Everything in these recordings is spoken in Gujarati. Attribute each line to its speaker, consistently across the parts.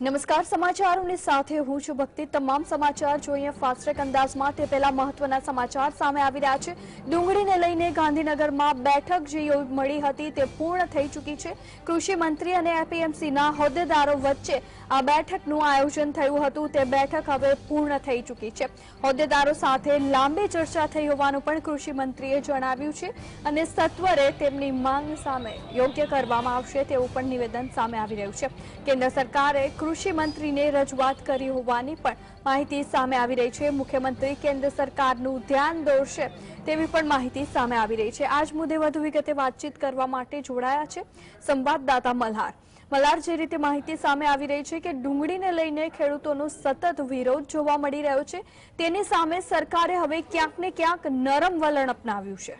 Speaker 1: નમસ્કાર, સમાચારોની સાથે હું છું ભક્તિ. તમામ સમાચાર જોઈએ ફાસ્ટ્રેક અંદાજમાં તે પહેલા મહત્વના સમાચાર સામે આવી રહ્યા છે. ડુંગળીને લઈને ગાંધીનગરમાં બેઠક જે મળી હતી તે પૂર્ણ થઈ ચૂકી છે. કૃષિ અને એપીએમસીના હોદ્દેદારો વચ્ચે આ બેઠકનું આયોજન થયું હતું. તે બેઠક હવે પૂર્ણ થઈ ચૂકી છે. હોદ્દેદારો સાથે લાંબી ચર્ચા થઈ હોવાનું પણ કૃષિ મંત્રીએ જણાવ્યું છે અને સત્વરે તેમની માંગ સામે યોગ્ય કરવામાં આવશે તેવું પણ નિવેદન સામે આવી રહ્યું છે. કેન્દ્ર સરકારે કૃષિ મંત્રીને રજૂઆત કરી હોવાની પણ માહિતી સામે આવી રહી છે. મુખ્યમંત્રી કેન્દ્ર સરકારનું ધ્યાન દોરશે તેવી પણ માહિતી સામે આવી રહી છે. આ જ મુદ્દે વધુ વિગતે વાતચીત કરવા માટે જોડાયા છે સંવાદદાતા મલ્હાર. મલ્હાર, જે રીતે માહિતી સામે આવી રહી છે કે ડુંગળીને લઈને ખેડૂતોનો સતત વિરોધ જોવા મળી રહ્યો છે, તેની સામે સરકારે હવે ક્યાંક ને ક્યાંક નરમ વલણ અપનાવ્યું છે.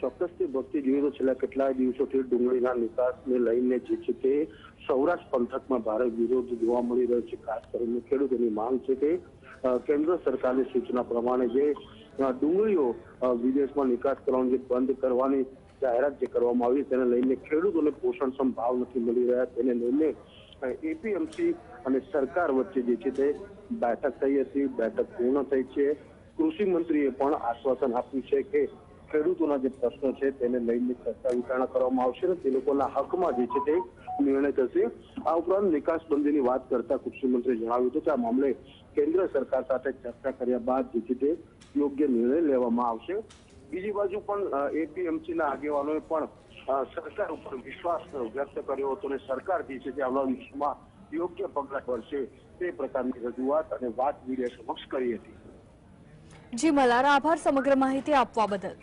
Speaker 2: ચોક્કસથી ભક્તિ જોઈએ તો છેલ્લા કેટલાય દિવસોથી ડુંગળીના નિકાસને લઈને જે છે તે સૌરાષ્ટ્ર પંથકમાં ભારે વિરોધ જોવા મળી રહ્યો છે. ખાસ કરીને ખેડૂતોની માંગ છે કે કેન્દ્ર સરકારની સૂચના પ્રમાણે જે ડુંગળીઓ વિદેશમાં નિકાસ કરવાનું જે બંધ કરવાની જાહેરાત જે કરવામાં આવી તેને લઈને ખેડૂતોને પોષણક્ષમ ભાવ નથી મળી રહ્યા. તેને લઈને એપીએમસી અને સરકાર વચ્ચે જે છે તે બેઠક થઈ હતી. બેઠક પૂર્ણ થઈ છે. કૃષિ મંત્રીએ પણ આશ્વાસન આપ્યું છે કે ખેડૂતોના જે પ્રશ્નો છે તેને લઈને ચર્ચા વિચારણા કરવામાં આવશે અને તે લોકોના હકમાં જે છે તે નિર્ણય થશે. આ ઉપરાંત નિકાસબંધીની વાત કરતા કૃષિ મંત્રીએ જણાવ્યું હતું કે આ મામલે કેન્દ્ર સરકાર સાથે ચર્ચા કર્યા બાદ જે છે તે યોગ્ય નિર્ણય લેવામાં આવશે. બીજી બાજુ પણ એપીએમસીના આગેવાનોએ પણ સરકાર ઉપર વિશ્વાસ વ્યક્ત કર્યો હતો અને સરકાર જે છે તે આવનાર દિવસોમાં યોગ્ય પગલાં ભરશે તે પ્રકારની રજૂઆત અને વાત મીડિયા સમક્ષ કરી હતી.
Speaker 1: જી મલારા આભાર, સમગ્ર માહિતી આપવા બદલ.